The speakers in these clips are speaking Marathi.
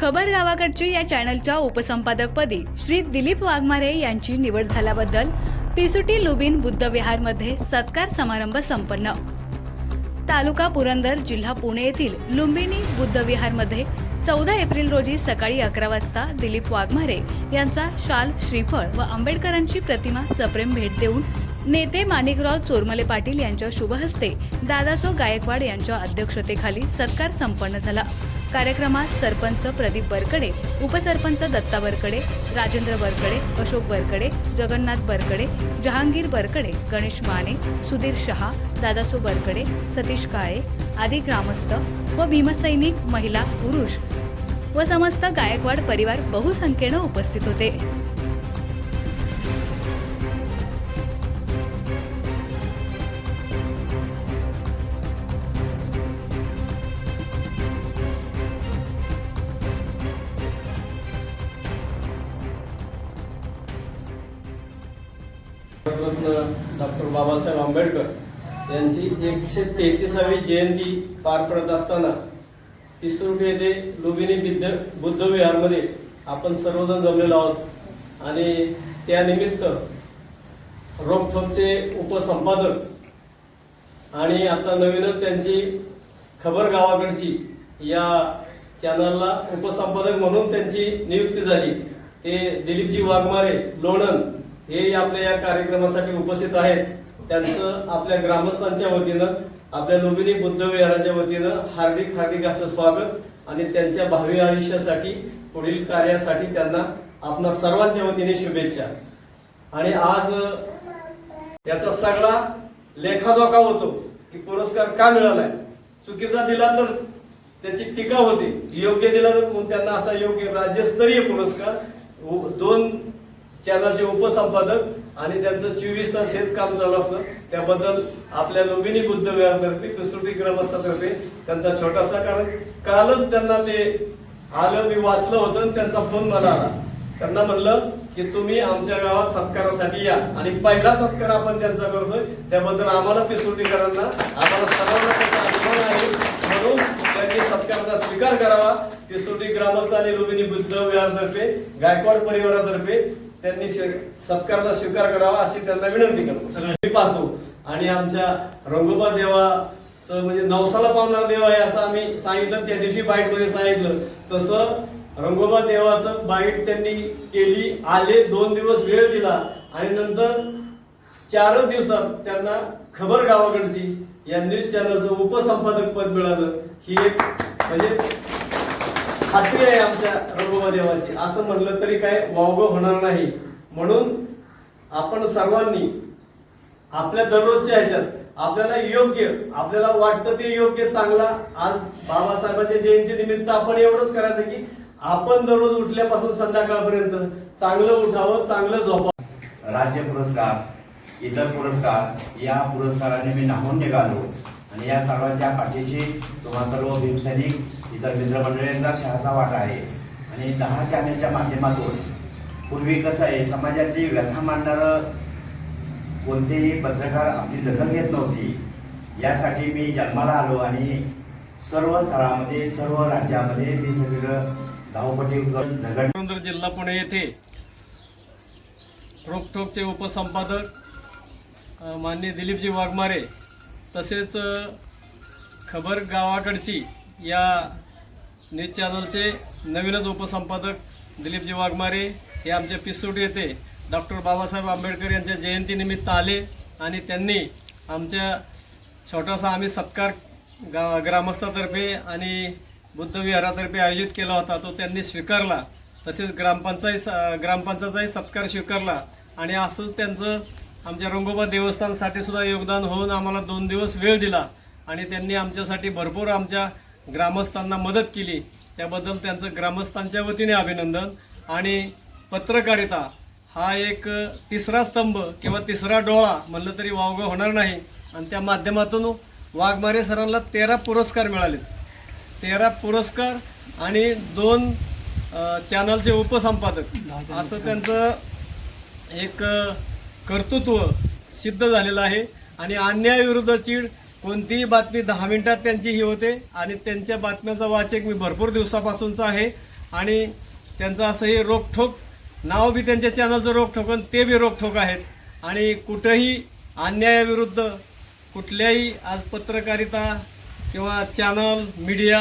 खबर गावाकडची या चॅनलच्या उपसंपादकपदी श्री दिलीप वाघमारे यांची निवड झाल्याबद्दल पिसुटी लुबिन बुद्धविहारमध्ये सत्कार समारंभ संपन्न. तालुका पुरंदर जिल्हा पुणे येथील लुंबिनी बुद्धविहारमध्ये चौदा एप्रिल रोजी सकाळी अकरा वाजता दिलीप वाघमारे यांचा शाल श्रीफळ व आंबेडकरांची प्रतिमा सप्रेम भेट देऊन नेते माणिकराव चोरमले पाटील यांच्या शुभहस्ते दादासो गायकवाड यांच्या अध्यक्षतेखाली सत्कार संपन्न झाला. कार्यक्रमात सरपंच प्रदीप बरकडे उपसरपंच दत्ता बरकडे राजेंद्र बरकडे अशोक बरकडे जगन्नाथ बरकडे जहांगीर बरकडे गणेश माने सुधीर शहा दादासो बरकडे सतीश काळे आदी ग्रामस्थ व भीमसैनिक महिला पुरुष व समस्त गायकवाड परिवार बहुसंख्येनं उपस्थित होते. भारतरत्न डॉक्टर बाबासाहेब आंबेडकर यांची एकशे तेहतीसावी जयंती पार पडत असताना पिसुर्टी येथे लुबिनी बिद्ध बुद्ध विहारमध्ये आपण सर्वजण जमलेलो आहोत. आणि त्यानिमित्त रोखोकचे उपसंपादक आणि आता नवीनच त्यांची खबर गावाकडची या चॅनलला उपसंपादक म्हणून त्यांची नियुक्ती झाली. ते दिलीपजी वाघमारे लोणन हे आपल्या या कार्यक्रमासाठी उपस्थित आहेत त्यांचं आपल्या ग्रामस्थांच्या वतीनं आपल्या लुबिनी बुद्ध विहाराच्या वतीनं हार्दिक हार्दिक असं स्वागत आणि त्यांच्या भावी आयुष्यासाठी पुढील कार्यासाठी त्यांना आपणा सर्वांच्या वतीने शुभेच्छा. आणि आज याचा सगळा लेखाजोखा होतो की पुरस्कार का मिळालाय? चुकीचा दिला तर त्याची टीका होते. योग्य दिला तर मग त्यांना असा योग्य राज्यस्तरीय पुरस्कार दोन चॅनलचे उपसंपादक आणि त्यांचं चोवीस तास हेच काम चालू असतं. त्याबद्दल आपल्या लुबिनी बुद्ध विहारतर्फे प्रसृती ग्रामस्थातर्फे त्यांचा छोटासा कारण कालच त्यांना ते आलं मी वाचलं होतं त्यांचा फोन मला आला. त्यांना म्हणलं की तुम्ही आमच्या गावात सत्कारासाठी या. आणि पहिला सत्कार आपण त्यांचा करतोय. त्याबद्दल आम्हाला पिसुर्टीकरांना आम्हाला सर्वांना त्याचा अभिमान आहे. म्हणून त्यांनी सत्काराचा स्वीकार करावा. पिसुर्टी ग्रामस्थ आणि रुबिनी बुद्ध विहारतर्फे गायकवाड परिवारातर्फे त्यांनी सत्कारचा सत्काराचा स्वीकार करावा अशी त्यांना विनंती करतो. सगळ्यांनी मी पाहतो. आणि आमच्या रंगोबा देवाचं म्हणजे नवसाला पावणारा देव आहे असं आम्ही सांगितलं. त्या दिवशी बाईटमध्ये सांगितलं. तसं रंगोबा देवाचं बाईट त्यांनी केली. आले दोन दिवस वेळ दिला. आणि नंतर चार दिवसात त्यांना खबर गावाकडची या न्यूज चॅनलचं उपसंपादक पद मिळालं. ही एक म्हणजे खात्री आहे आमच्या रघुबा देवाची असं म्हणलं तरी काय वावग होणार नाही. म्हणून आपण सर्वांनी आपल्या दररोजच्या ह्याच्यात आपल्याला योग्य आपल्याला वाटतं ते योग्य चांगला आज बाबासाहेबांच्या जयंती निमित्त आपण एवढंच करायचं की आपण दररोज उठल्यापासून संध्याकाळपर्यंत चांगलं उठावं चांगलं झोपावं. राज्य पुरस्कार इतर पुरस्कार या पुरस्काराने मी नाहून निघालो. आणि या सर्वांच्या पाठीशी तुम्हा सर्व भीमसैनिक तिथं मित्रमंडळींचा शहाचा वाटा आहे. आणि दहा चॅनलच्या माध्यमातून पूर्वी कसं आहे समाजाची व्यथा मांडणारं कोणतेही पत्रकार आपली दखल घेत नव्हती. यासाठी मी जन्माला आलो आणि सर्व स्थळामध्ये सर्व राज्यामध्ये मी सगळं धावपटी करून झगड जिल्हा पुणे येथे रोकठोकचे उपसंपादक माननीय दिलीपजी वाघमारे तसेच खबर गावाकडची या न्यूज चॅनलचे नवीनच उपसंपादक दिलीपजी वाघमारे हे आमच्या पिसोट येथे डॉक्टर बाबासाहेब आंबेडकर यांच्या जयंतीनिमित्त आले आणि त्यांनी आमच्या छोटासा आम्ही सत्कार गा ग्रामस्थातर्फे आणि बुद्ध विहारातर्फे आयोजित केला होता. तो त्यांनी स्वीकारला. तसेच ग्रामपंचायत ग्रामपंचायतचाही सत्कार स्वीकारला. आणि असंच त्यांचं आमच्या रंगोबा देवस्थानसाठी सुद्धा योगदान होऊन आम्हाला दोन दिवस वेळ दिला. आणि त्यांनी आमच्यासाठी भरपूर आमच्या ग्रामस्थांना मदत केली. त्याबद्दल त्यांचं ग्रामस्थांच्या वतीने अभिनंदन. आणि पत्रकारिता हा एक तिसरा स्तंभ किंवा तिसरा डोळा म्हणलं तरी वावगं होणार नाही. आणि त्या माध्यमातून वाघमारे सरांना तेरा पुरस्कार मिळाले तेरा पुरस्कार आणि दोन चॅनलचे उपसंपादक. असं त्यांचं एक कर्तृत्व सिद्ध झालेलं आहे. आणि अन्यायाविरुद्धची कोणतीही बातमी दहा मिनिटात त्यांची ही होते आणि त्यांच्या बातम्याचा वाचक मी भरपूर दिवसापासूनचा आहे आणि त्यांचं असंही रोखठोक नाव बी त्यांच्या चॅनलचं रोखठोक आणि ते बी रोखठोक आहेत. आणि कुठंही अन्यायाविरुद्ध कुठल्याही आज पत्रकारिता किंवा चॅनल मीडिया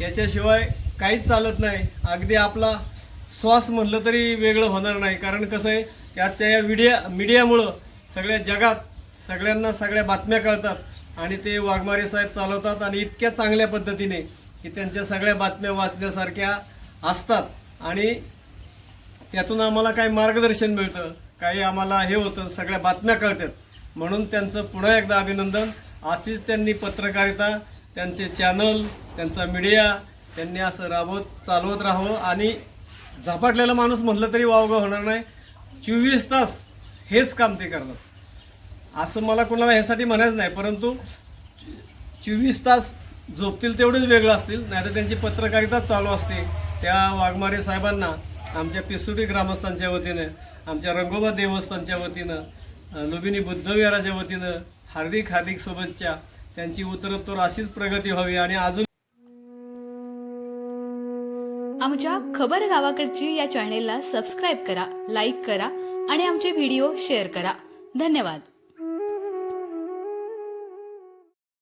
याच्याशिवाय काहीच चालत नाही. अगदी आपला श्वास म्हणलं तरी वेगळं होणार नाही. कारण कसं आहे की आजच्या या मीडिया मीडियामुळं सगळ्या जगात सगळ्यांना सगळ्या बातम्या कळतात. आणि ते वाघमारे साहेब चालवतात आणि इतक्या चांगल्या पद्धतीने की त्यांच्या सगळ्या बातम्या वाचण्यासारख्या असतात. आणि त्यातून आम्हाला काही मार्गदर्शन मिळतं काही आम्हाला हे होतं सगळ्या बातम्या कळतात. म्हणून त्यांचं पुन्हा एकदा अभिनंदन. अशीच त्यांनी पत्रकारिता त्यांचे चॅनल त्यांचा मीडिया त्यांनी असं राबवत चालवत राहावं. आणि झपाटलेला माणूस म्हटलं तरी वावगं होणार नाही. चोवीस तास हेच काम ते करतात. असं मला कोणाला ह्यासाठी म्हणायचं नाही परंतु चोवीस तास झोपतील तेवढेच वेगळं असतील नाहीतर त्यांची पत्रकारिता चालू असते. त्या वाघमारे साहेबांना आमच्या पिसुरी ग्रामस्थांच्या वतीनं आमच्या रंगोबा देवस्थानच्या वतीनं लुबिनी बुद्धविहाराच्या वतीनं हार्दिक हार्दिक सोबतच्या त्यांची उत्तरोत्तर अशीच प्रगती व्हावी आणि अजून आमच्या खबर गावाकडची या चॅनेलला सबस्क्राईब करा लाईक करा आणि आमचे व्हिडिओ शेअर करा. धन्यवाद.